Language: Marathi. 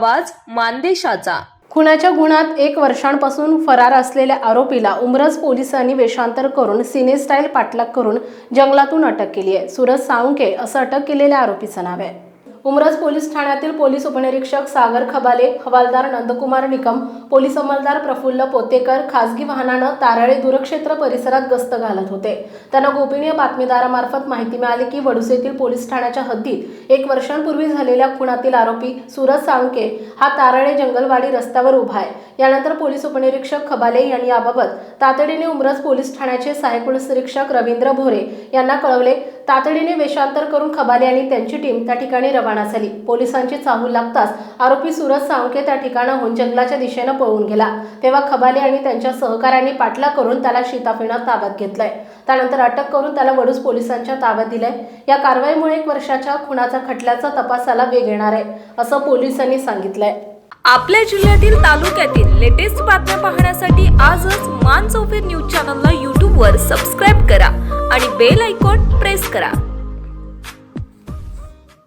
आवाज मानदेशाचा. खुनाच्या गुणात एक वर्षांपासून फरार असलेल्या आरोपीला उमरज पोलिसांनी वेषांतर करून सिने स्टाईल पाठलाग करून जंगलातून अटक केली आहे. सूरज साळुंके असं अटक केलेल्या आरोपीचं नाव आहे. उमरज पोलीस ठाण्यातील पोलीस उपनिरीक्षक सागर खबाले हवालदार नंदकुमार निकम पोलीस अंमलदार प्रफुल्ल पोतेकर खासगी वाहनानं तारळे दूरक्षेत्र परिसरात गस्त घालत होते. त्यांना गोपनीय बातमीदारामार्फत माहिती मिळाली की वडुसेतील पोलीस ठाण्याच्या हद्दीत एक वर्षांपूर्वी झालेल्या खुनातील आरोपी सूरज साळुंके हा तारळे जंगलवाडी रस्त्यावर उभा आहे. यानंतर पोलीस उपनिरीक्षक खबाले यांनी याबाबत तातडीने उमरज पोलीस ठाण्याचे सहाय्यक पोलीस निरीक्षक रवींद्र भोरे यांना कळवले. तातडीने वेषांतर करून खबाले आणि त्यांची टीम त्या ठिकाणी रवाना झाली पोलिसांची चाहूल लागताच आरोपी सुरज साळुंके त्या ठिकाणाहून जंगलाच्या दिशेनं पळून गेला. तेव्हा खबाले आणि त्यांच्या सहकाऱ्यांनी पाठलाग करून त्याला शिताफीनं ताब्यात घेतलंय. त्यानंतर अटक करून त्याला वडूस पोलिसांच्या ताब्यात दिलंय. या कारवाईमुळे एक वर्षाच्या खुनाचा खटल्याचा तपासाला वेग येणार आहे असं पोलिसांनी सांगितलंय. आपल्या जिल्ह्यातील तालुक्यातील लेटेस्ट बातम्या पाहण्यासाठी आजच मान चौफेर न्यूज चॅनलला यूट्यूबवर सबस्क्राईब करा आणि बेल आयकॉन प्रेस करा.